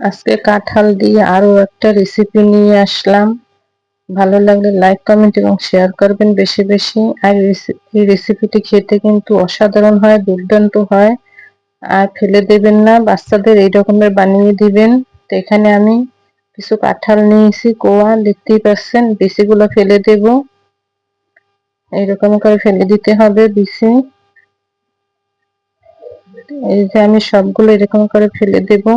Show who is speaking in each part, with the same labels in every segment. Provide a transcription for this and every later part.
Speaker 1: আজকে কাঁঠাল দিয়ে আরও একটা রেসিপি নিয়ে আসলাম। ভালো লাগলে লাইক কমেন্ট এবং শেয়ার করবেন বেশি বেশি। আর এই রেসিপিটি খেতে কিন্তু অসাধারণ হয়, দুর্দান্ত হয়। আর ফেলে দেবেন না, বাচ্চাদের এই রকমের বানিয়ে দিবেন। তো এখানে আমি কিছু কাঁঠাল নিয়েছি, কোয়া দেখতেই পাচ্ছেন বিচিগুলো ফেলে দেব। এইরকম করে ফেলে দিতে হবে বিচি এই যে আমি সবগুলো এরকম করে ফেলে দেবো।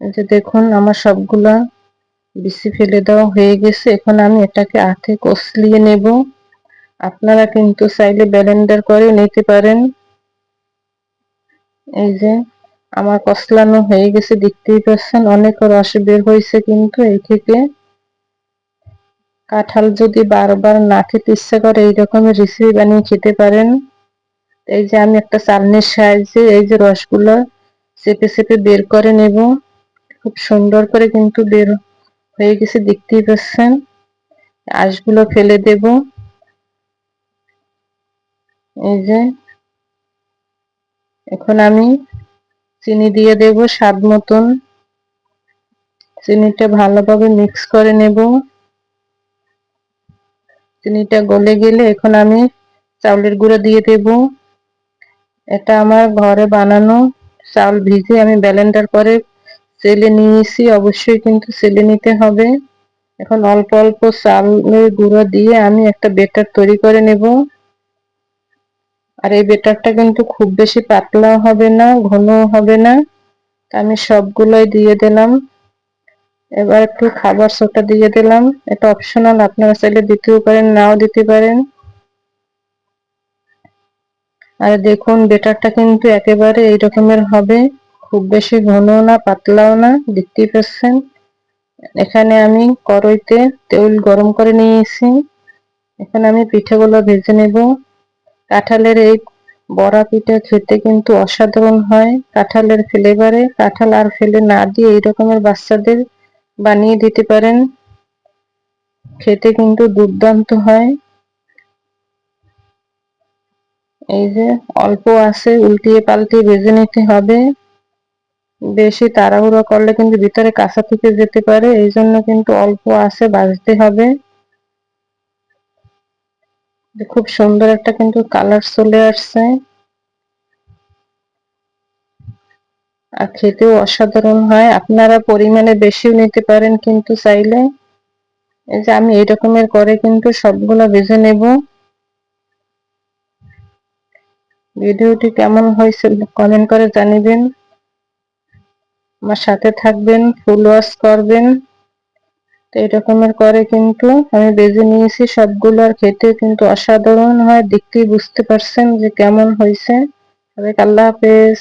Speaker 1: যে দেখুন, আমার সবগুলা বিসি ফেলে দেওয়া হয়ে গেছে। এখন আমি এটাকে আঠে কষলিয়ে নেব। আপনারা কিন্তু চাইলে ব্যালেন্ডার করে নিতে পারেন। এই যে আমার কষলানো হয়ে গেছে, দেখতেই পাচ্ছেন, অনেক রস বের হয়েছে কিন্তু এই থেকে। কাঁঠাল যদি বারবার না খেতে ইচ্ছে করে এইরকমের রেসিপি বানিয়ে খেতে পারেন। এই যে আমি একটা চালনির সাহায্যে এই যে রসগুলো চেপে চেপে বের করে নেব। খুব সুন্দর করে কিন্তু বের হয়ে গেছে, দেখতেই পাচ্ছেন। আঁশগুলো ফেলে দেব। এই যে, এখন আমি চিনি দিয়ে দেব স্বাদ মতন। চিনিটা ভালোভাবে মিক্স করে নেব। চিনিটা গলে গেলে এখন আমি চাউলের গুঁড়ো দিয়ে দেব। এটা আমার ঘরে বানানো চাউল ভিজে আমি ব্যালেন্ডার করে সেলে নিয়েছি, অবশ্যই কিন্তু সেলে নিতে হবে। এখন অল্প অল্প চালের গুঁড়ো দিয়ে আমি একটা বেটার তৈরি করে নেব। আর এই বেটারটা কিন্তু খুব বেশি পাতলাও হবে না, ঘনও হবে না। আমি সবগুলোই দিয়ে দিলাম। এবার একটু খাবার সোটা দিয়ে দিলাম। এটা অপশনাল আপনারা চাইলে দিতেও পারেন, নাও দিতে পারেন। আর দেখুন, বেটারটা কিন্তু একেবারে এই রকমের হবে। খুব বেশি ঘনও না, পাতলাও না, দেখতেই পাচ্ছেন। এখানে আমি কড়াইতে তেল গরম করে নিয়েছি। এখানে আমি পিঠেগুলো ভেজে নেব। কাঁঠালের এই বড়া পিঠা খেতে কিন্তু অসাধারণ হয়। কাঁঠালের ফ্লেভারে, কাঁঠাল আর ফেলে না দিয়ে এই রকমের বাচ্চাদের বানিয়ে দিতে পারেন। খেতে কিন্তু দুর্দান্ত হয়। এই যে অল্প আছে, উল্টিয়ে পাল্টিয়ে ভেজে নিতে হবে। বেশি তাড়াহুড়ো করলে কিন্তু ভিতরে কাঁচা থেকে যেতে পারে, এই জন্য কিন্তু অল্প আছে, বাজতে হবে। খুব সুন্দর একটা কিন্তু কালার চলে আসছে। আর খেতেও অসাধারণ হয়, আপনারা পরিমাণে বেশিও নিতে পারেন কিন্তু চাইলে। এই যে আমি এই রকমের করে কিন্তু সবগুলো ভেজে নেব। ভিডিওটি কেমন হয়েছে কমেন্ট করে জানিবেন। আমার সাথে থাকবেন ফুল ওয়াশ করবেন। তো এরকমের করে কিন্তু আমি বেজে নিয়েছি সবগুলো আর খেতে কিন্তু অসাধারণ হয়, দেখতেই বুঝতে পারছেন যে কেমন হয়েছে। আল্লাহ হাফেজ।